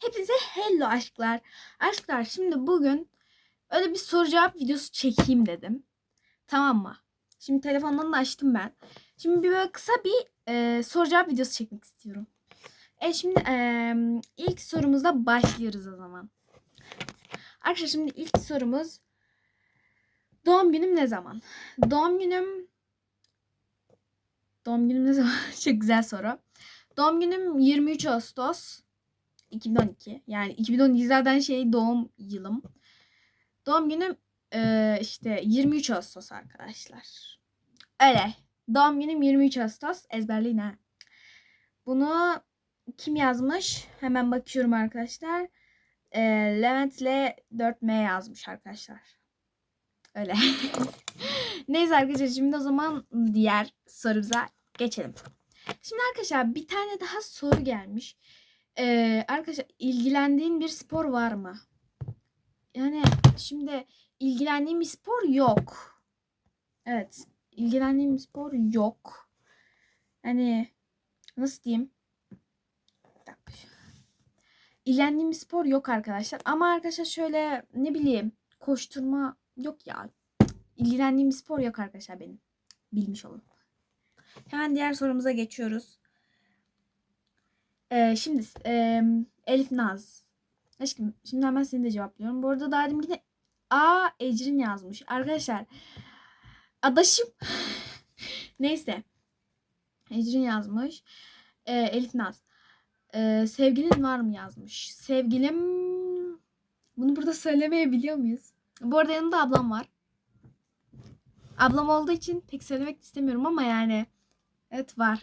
Hepinize hello aşklar. Aşklar şimdi bugün öyle bir soru cevap videosu çekeyim dedim. Tamam mı? Şimdi telefondan da açtım ben. Şimdi bir böyle kısa bir e, soru cevap videosu çekmek istiyorum. E şimdi e, ilk sorumuzda başlıyoruz o zaman. Arkadaşlar şimdi ilk sorumuz doğum günüm ne zaman? Doğum günüm Doğum günüm ne zaman? Çok güzel soru. Doğum günüm 23 Ağustos 2012. Yani 2012 zaten şey doğum yılım. Doğum günüm e, işte 23 Ağustos arkadaşlar. Öyle. Doğum günüm 23 Ağustos. Ezberleyin ha. Bunu kim yazmış? Hemen bakıyorum arkadaşlar. E, Levent ile 4M yazmış arkadaşlar. Öyle. Neyse arkadaşlar şimdi o zaman diğer sorumuza geçelim. Şimdi arkadaşlar bir tane daha soru gelmiş. Ee, arkadaşlar ilgilendiğin bir spor var mı? Yani şimdi ilgilendiğim bir spor yok. Evet. ilgilendiğim bir spor yok. Hani nasıl diyeyim? İlgilendiğim bir spor yok arkadaşlar. Ama arkadaşlar şöyle ne bileyim koşturma yok ya. İlgilendiğim bir spor yok arkadaşlar benim. Bilmiş olun. Hemen diğer sorumuza geçiyoruz. Ee, şimdi e, Elif Naz. Aşkım şimdi hemen seni de cevaplıyorum. Bu arada daha demin yine A Ecrin yazmış. Arkadaşlar adaşım neyse Ecrin yazmış. Ee, Elif Naz. Ee, sevgilin var mı yazmış. Sevgilim bunu burada söylemeyebiliyor muyuz? Bu arada yanında ablam var. Ablam olduğu için pek söylemek istemiyorum ama yani evet var.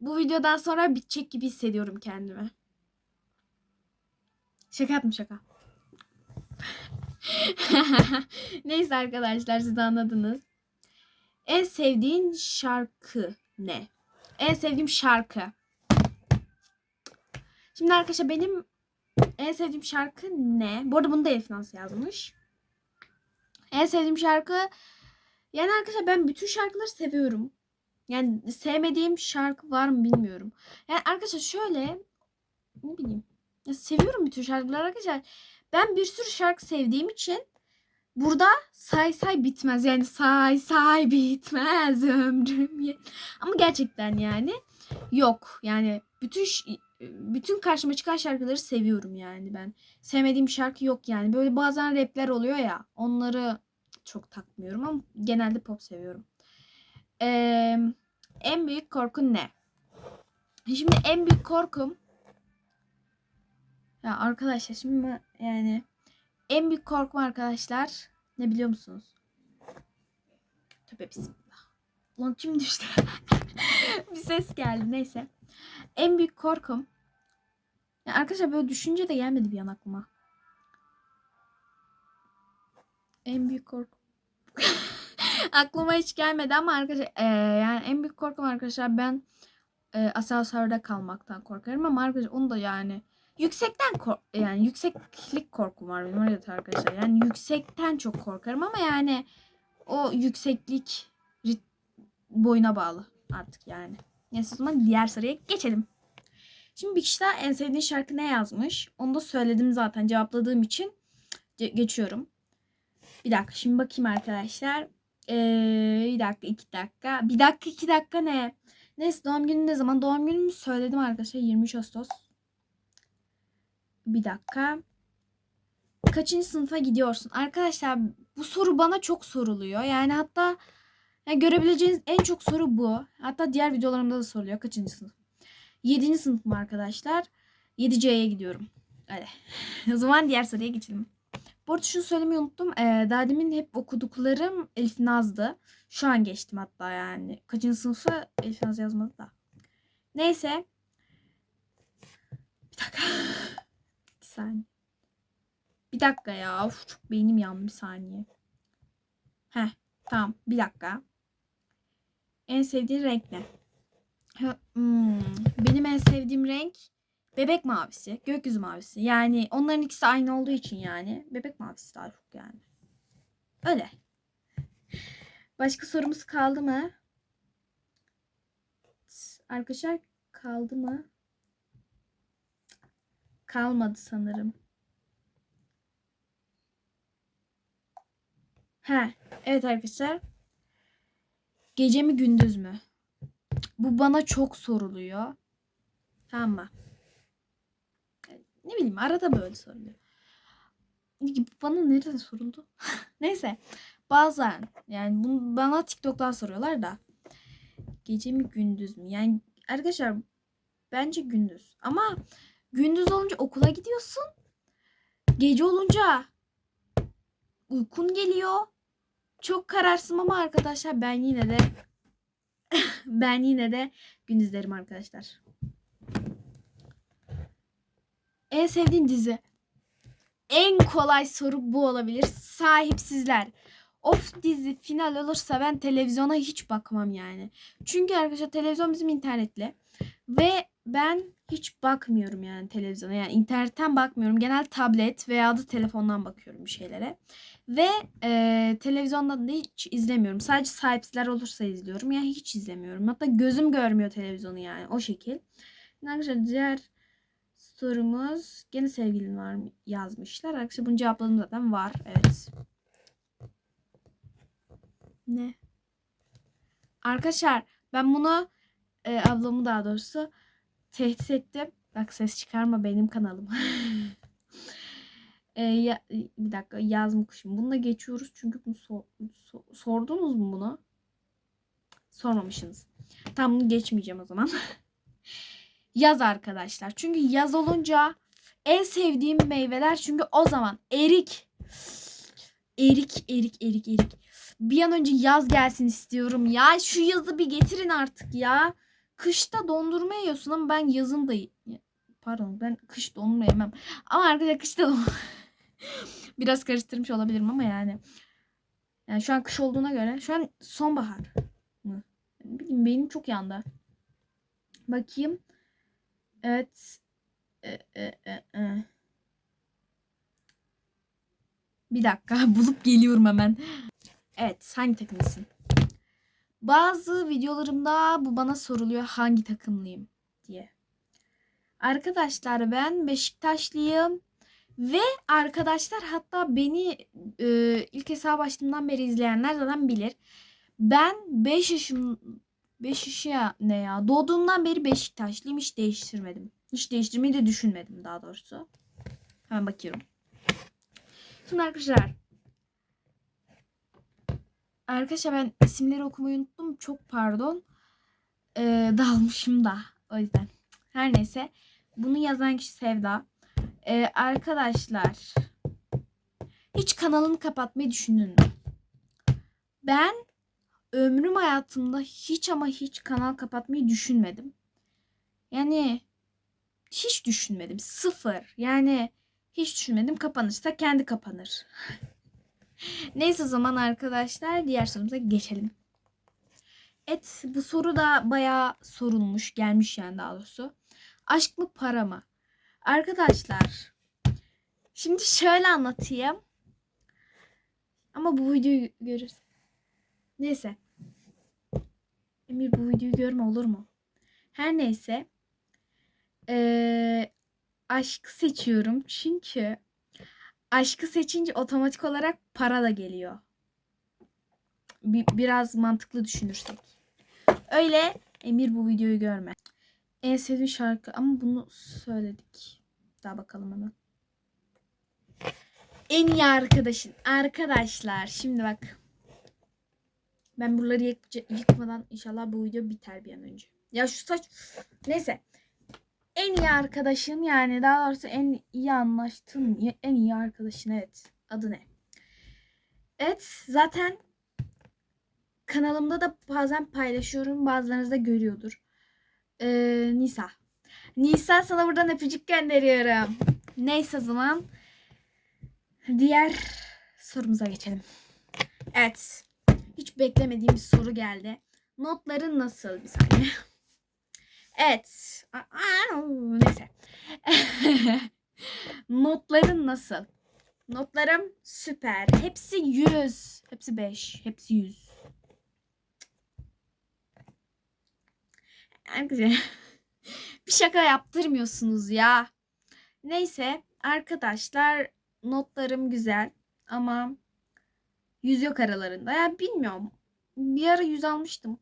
Bu videodan sonra bitecek gibi hissediyorum kendimi. Şaka yaptım şaka. Neyse arkadaşlar siz anladınız. En sevdiğin şarkı ne? En sevdiğim şarkı. Şimdi arkadaşlar benim en sevdiğim şarkı ne? Bu arada bunu da Elif Naz yazmış. En sevdiğim şarkı yani arkadaşlar ben bütün şarkıları seviyorum. Yani sevmediğim şarkı var mı bilmiyorum. Yani arkadaşlar şöyle ne bileyim. Ya seviyorum bütün şarkıları arkadaşlar. Ben bir sürü şarkı sevdiğim için burada say say bitmez. Yani say say bitmez ömrüm. Ama gerçekten yani yok. Yani bütün bütün karşıma çıkan şarkıları seviyorum yani ben. Sevmediğim şarkı yok yani. Böyle bazen rapler oluyor ya. Onları çok takmıyorum ama genelde pop seviyorum. Ee, en büyük korkun ne? Şimdi en büyük korkum ya arkadaşlar şimdi yani en büyük korkum arkadaşlar ne biliyor musunuz? Tövbe bismillah. Lan kim düştü? bir ses geldi neyse. En büyük korkum ya arkadaşlar böyle düşünce de gelmedi bir an aklıma. En büyük korkum. aklıma hiç gelmedi ama arkadaşlar eee, yani en büyük korkum arkadaşlar ben eee asansörde kalmaktan korkarım ama arkadaşlar onu da yani yüksekten kork yani yükseklik korkum var benim öyle arkadaşlar. Yani yüksekten çok korkarım ama yani o yükseklik boyuna bağlı artık yani. Neyse o zaman diğer soruya geçelim. Şimdi bir kişi daha en sevdiğin şarkı ne yazmış? Onu da söyledim zaten cevapladığım için ge- geçiyorum. Bir dakika şimdi bakayım arkadaşlar. Ee, bir dakika iki dakika. Bir dakika iki dakika ne? Neyse doğum günü ne zaman? Doğum günümü söyledim arkadaşlar 23 Ağustos. Bir dakika. Kaçıncı sınıfa gidiyorsun? Arkadaşlar bu soru bana çok soruluyor. Yani hatta yani görebileceğiniz en çok soru bu. Hatta diğer videolarımda da soruluyor. Kaçıncı sınıf? 7. sınıfım arkadaşlar. 7C'ye gidiyorum. Öyle. o zaman diğer soruya geçelim. Bu arada şunu söylemeyi unuttum. Ee, daha demin hep okuduklarım Elif Naz'dı. Şu an geçtim hatta yani. Kaçıncı sınıfı Elif Naz yazmadı da. Neyse. Bir dakika. bir saniye. Bir dakika ya. Of, çok beynim yandı bir saniye. Heh tamam bir dakika. En sevdiğin renk ne? Hmm, Benim en sevdiğim renk bebek mavisi, gökyüzü mavisi. Yani onların ikisi aynı olduğu için yani bebek mavisi daha çok yani. Öyle. Başka sorumuz kaldı mı? Arkadaşlar kaldı mı? kalmadı sanırım. He, evet arkadaşlar. Gece mi gündüz mü? Bu bana çok soruluyor. Tamam mı? Ne bileyim arada böyle soruluyor. Bana nerede soruldu? Neyse. Bazen yani bunu bana TikTok'tan soruyorlar da. Gece mi gündüz mü? Yani arkadaşlar bence gündüz. Ama gündüz olunca okula gidiyorsun. Gece olunca uykun geliyor. Çok kararsın ama arkadaşlar ben yine de ben yine de gündüzlerim arkadaşlar. En sevdiğin dizi. En kolay soru bu olabilir. Sahipsizler. Of dizi final olursa ben televizyona hiç bakmam yani. Çünkü arkadaşlar televizyon bizim internetli. Ve ben hiç bakmıyorum yani televizyona. Yani internetten bakmıyorum. Genel tablet veya da telefondan bakıyorum bir şeylere. Ve e, televizyonda da hiç izlemiyorum. Sadece sahipsizler olursa izliyorum. Yani hiç izlemiyorum. Hatta gözüm görmüyor televizyonu yani o şekil. Arkadaşlar diğer sorumuz gene sevgilin var mı yazmışlar. Arkadaşlar bunu cevapladım zaten var. Evet. Ne? Arkadaşlar ben bunu e, ablamı daha doğrusu tehdit ettim. Bak ses çıkarma benim kanalım. e, ya, bir dakika yazmışım. Bununla geçiyoruz çünkü bunu sor, so- sordunuz mu bunu? Sormamışsınız. Tamam bunu geçmeyeceğim o zaman. yaz arkadaşlar. Çünkü yaz olunca en sevdiğim meyveler çünkü o zaman erik. Erik, erik, erik, erik. Bir an önce yaz gelsin istiyorum ya. Şu yazı bir getirin artık ya. Kışta dondurma yiyorsun ama ben yazın da pardon ben kış dondurma yemem. Ama arkadaşlar kışta dondurma biraz karıştırmış olabilirim ama yani. Yani şu an kış olduğuna göre şu an sonbahar? Bilmiyorum beynim çok yandı. Bakayım. Evet. E, e, e, e. Bir dakika bulup geliyorum hemen. Evet hangi takımlısın? Bazı videolarımda bu bana soruluyor hangi takımlıyım diye. Arkadaşlar ben Beşiktaşlıyım ve arkadaşlar hatta beni e, ilk hesap açtığımdan beri izleyenler zaten bilir. Ben 5 yaşım 5 yaşa ne ya? Doğduğumdan beri Beşiktaşlıyım hiç değiştirmedim. Hiç değiştirmeyi de düşünmedim daha doğrusu. Hemen bakıyorum. Şimdi arkadaşlar Arkadaşlar ben isimleri okumayı unuttum. Çok pardon. Ee, dalmışım da. O yüzden. Her neyse. Bunu yazan kişi Sevda. Ee, arkadaşlar. Hiç kanalını kapatmayı düşündün mü? Ben ömrüm hayatımda hiç ama hiç kanal kapatmayı düşünmedim. Yani hiç düşünmedim. Sıfır. Yani hiç düşünmedim. Kapanırsa kendi kapanır. Neyse zaman arkadaşlar diğer sorumuza geçelim. Evet bu soru da bayağı sorulmuş gelmiş yani daha doğrusu. Aşk mı para mı? Arkadaşlar şimdi şöyle anlatayım. Ama bu videoyu görürüz. Neyse. Emir bu videoyu görme olur mu? Her neyse. Ee, aşkı seçiyorum çünkü aşkı seçince otomatik olarak para da geliyor. Bir, biraz mantıklı düşünürsek. Öyle Emir bu videoyu görme. En sevdiğim şarkı ama bunu söyledik. Daha bakalım hemen. En iyi arkadaşın. Arkadaşlar şimdi bak. Ben buraları yık yıkmadan inşallah bu video biter bir an önce. Ya şu saç. Neyse en iyi arkadaşın yani daha doğrusu en iyi anlaştığın en iyi arkadaşın evet. Adı ne? Evet zaten kanalımda da bazen paylaşıyorum. Bazılarınız da görüyordur. Ee, Nisa. Nisa sana buradan öpücük gönderiyorum. Neyse zaman diğer sorumuza geçelim. Evet. Hiç beklemediğim bir soru geldi. Notların nasıl? Bir saniye. Evet. Neyse. Notların nasıl? Notlarım süper. Hepsi 100. Hepsi 5. Hepsi 100. Arkadaşlar bir şaka yaptırmıyorsunuz ya. Neyse arkadaşlar notlarım güzel ama yüz yok aralarında. Ya bilmiyorum. Bir ara yüz almıştım.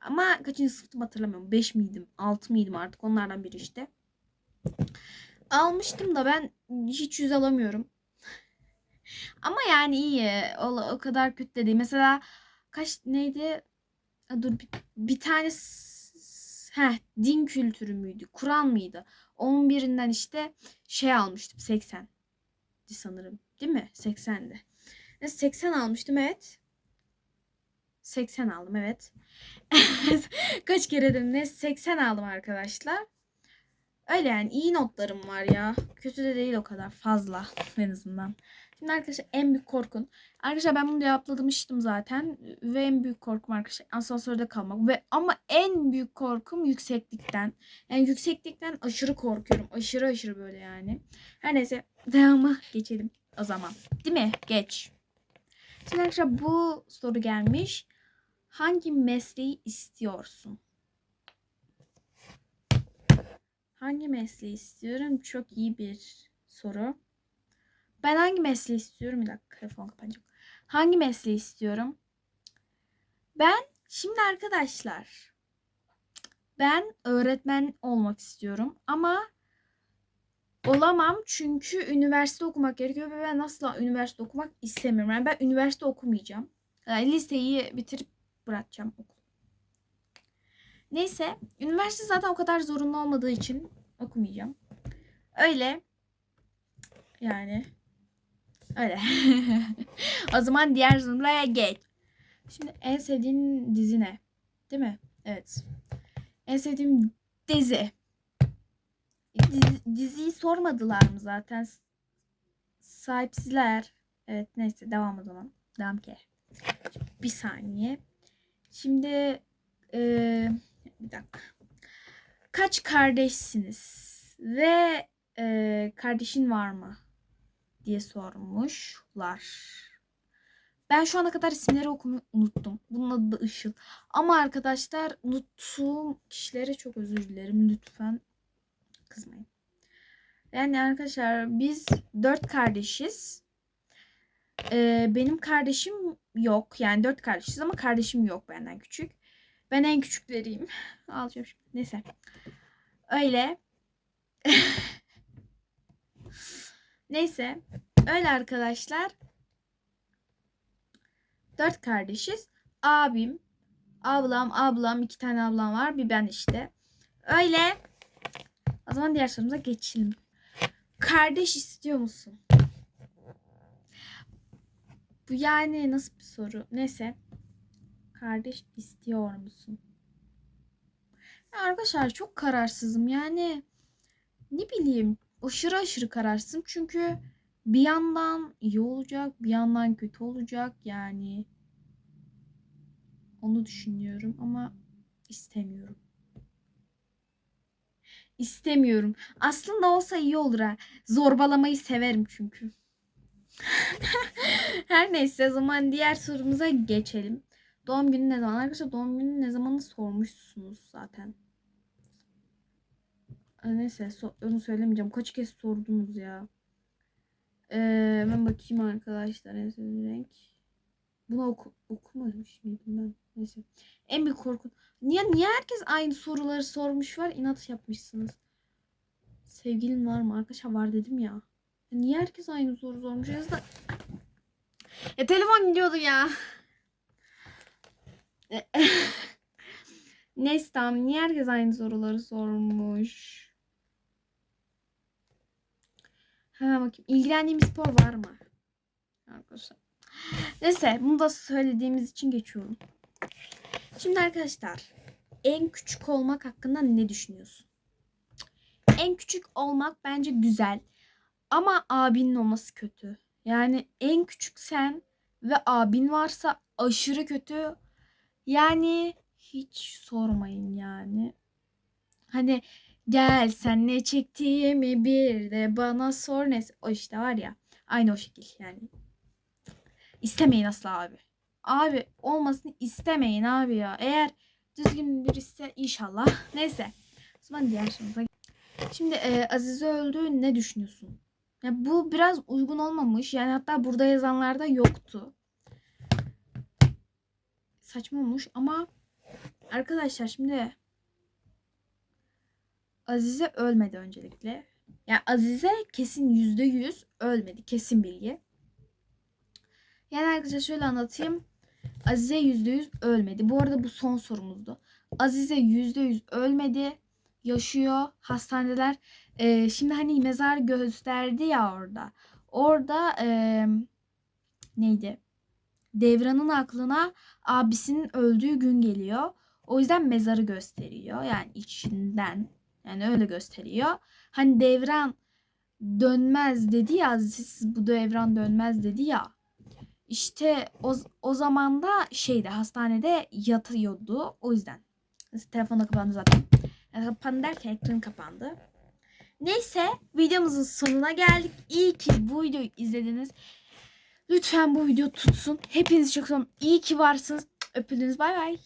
Ama kaçıncı sınıftım hatırlamıyorum. 5 miydim? 6 mıydım artık? Onlardan biri işte. Almıştım da ben hiç yüz alamıyorum. Ama yani iyi. O, o kadar kötü de değil. Mesela kaç neydi? Aa, Dur bir, bir tane heh, din kültürü müydü? Kur'an mıydı? Onun birinden işte şey almıştım 80 sanırım. Değil mi? 80'di. Ne 80 almıştım evet. 80 aldım evet. Kaç kere dedim ne 80 aldım arkadaşlar. Öyle yani iyi notlarım var ya. Kötü de değil o kadar fazla en azından. Şimdi arkadaşlar en büyük korkun. Arkadaşlar ben bunu cevaplamıştım zaten. Ve en büyük korkum arkadaşlar asansörde kalmak. Ve ama en büyük korkum yükseklikten. Yani yükseklikten aşırı korkuyorum. Aşırı aşırı böyle yani. Her neyse devamı geçelim o zaman. Değil mi? Geç. Şimdi arkadaşlar bu soru gelmiş. Hangi mesleği istiyorsun? Hangi mesleği istiyorum? Çok iyi bir soru. Ben hangi mesleği istiyorum? Bir dakika telefon kapanacak. Hangi mesleği istiyorum? Ben şimdi arkadaşlar ben öğretmen olmak istiyorum ama olamam çünkü üniversite okumak gerekiyor ve ben asla üniversite okumak istemiyorum. Yani ben üniversite okumayacağım. Yani liseyi bitirip bırakacağım okul. Neyse, üniversite zaten o kadar zorunlu olmadığı için okumayacağım. Öyle. Yani öyle. o zaman diğer soruya geç. Şimdi en sevdiğin dizi ne? Değil mi? Evet. En sevdiğim dizi. Dizi- diziyi sormadılar mı zaten? Sahipsizler. Evet neyse devam o zaman. Devam ki. Bir saniye. Şimdi eee, bir dakika. Kaç kardeşsiniz? Ve eee, kardeşin var mı? diye sormuşlar. Ben şu ana kadar isimleri okumayı unuttum. Bunun adı da Işıl. Ama arkadaşlar unuttuğum kişilere çok özür dilerim. Lütfen kızmayın. Yani arkadaşlar biz dört kardeşiz. Ee, benim kardeşim yok. Yani dört kardeşiz ama kardeşim yok benden küçük. Ben en küçükleriyim. Alacağım şimdi. Neyse. Öyle. Neyse. Öyle arkadaşlar. Dört kardeşiz. Abim, ablam, ablam, iki tane ablam var. Bir ben işte. Öyle. O zaman diğer sorumuza geçelim. Kardeş istiyor musun? Bu yani nasıl bir soru? Neyse. Kardeş istiyor musun? Ya arkadaşlar çok kararsızım. Yani ne bileyim aşırı aşırı kararsızım. Çünkü bir yandan iyi olacak, bir yandan kötü olacak. Yani onu düşünüyorum ama istemiyorum. İstemiyorum. Aslında olsa iyi olur ha. Zorbalamayı severim çünkü. Her neyse o zaman diğer sorumuza geçelim. Doğum günü ne zaman? Arkadaşlar doğum günü ne zamanı sormuşsunuz zaten. Neyse onu söylemeyeceğim. Kaç kez sordunuz ya. Ee, ben bakayım arkadaşlar en renk. Bunu oku okumamış mıydım ben? Neyse. En büyük korkun. Niye niye herkes aynı soruları sormuş var? İnat yapmışsınız. Sevgilin var mı? Arkadaşlar var dedim ya. Ya Niye herkes aynı soru sormuş? Ya, da... ya telefon gidiyordu ya. Neyse tamam. Niye herkes aynı soruları sormuş? Hemen bakayım. İlgilendiğim spor var mı? Arkadaşlar. Neyse bunu da söylediğimiz için geçiyorum. Şimdi arkadaşlar en küçük olmak hakkında ne düşünüyorsun? En küçük olmak bence güzel. Ama abinin olması kötü. Yani en küçük sen ve abin varsa aşırı kötü. Yani hiç sormayın yani. Hani gel sen ne çektiğimi bir de bana sor ne. O işte var ya. Aynı o şekil yani. İstemeyin asla abi. Abi olmasını istemeyin abi ya. Eğer düzgün birisi inşallah. Neyse. O zaman diğer sorumuza. Şimdi e, Azize öldü ne düşünüyorsun? Ya bu biraz uygun olmamış. Yani hatta burada yazanlarda yoktu. Saçma olmuş ama arkadaşlar şimdi Azize ölmedi öncelikle. Yani Azize kesin yüzde yüz ölmedi. Kesin bilgi. Yani arkadaşlar şöyle anlatayım. Azize yüzde yüz ölmedi. Bu arada bu son sorumuzdu. Azize yüzde yüz ölmedi. Yaşıyor. Hastaneler. Ee, şimdi hani mezar gösterdi ya orada. Orada ee, neydi? Devran'ın aklına abisinin öldüğü gün geliyor. O yüzden mezarı gösteriyor. Yani içinden. Yani öyle gösteriyor. Hani devran dönmez dedi ya. Siz bu devran dönmez dedi ya. İşte o, o zaman da şeyde hastanede yatıyordu. O yüzden. Telefon da kapandı zaten. Yani kapandı derken ekran kapandı. Neyse videomuzun sonuna geldik. İyi ki bu videoyu izlediniz. Lütfen bu video tutsun. Hepinizi çok seviyorum. İyi ki varsınız. Öpüldünüz. Bay bay.